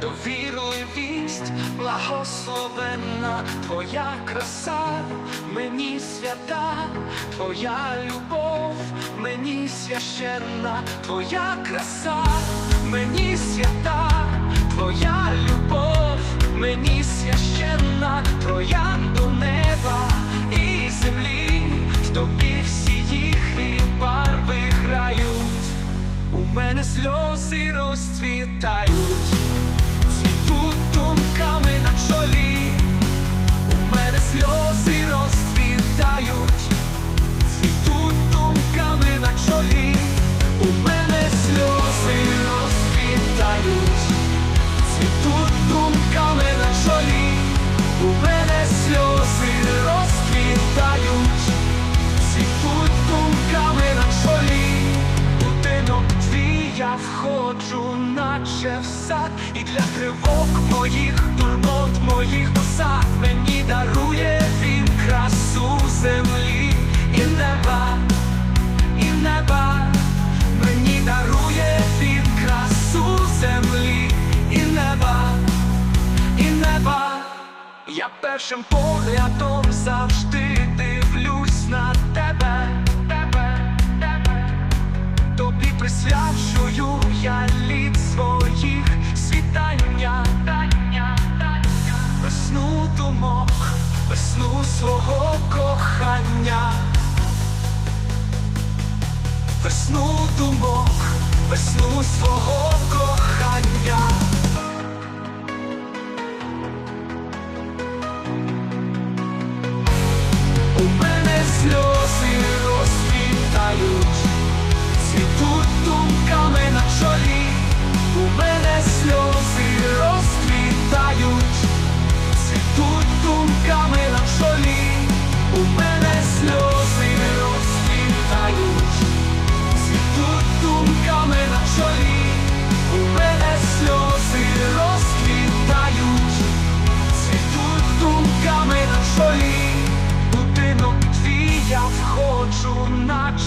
довірливість, благословенна. Твоя краса, мені свята, твоя любов, мені священна, твоя краса, сльози розцвітають, входжу, наче в сад, і для тривог моїх, турбот моїх досад мені дарує він красу землі і неба, і неба, мені дарує він красу землі і неба, і неба. Я першим поглядом завжди свого кохання, весну думок, весну свого кохання. У мене сльози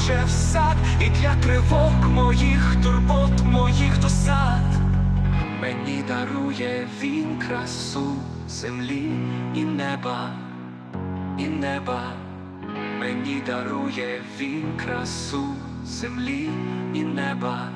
наче в сад, і для тривог моїх, турбот моїх досад. Мені дарує він красу землі і неба, і неба, мені дарує він красу землі і неба.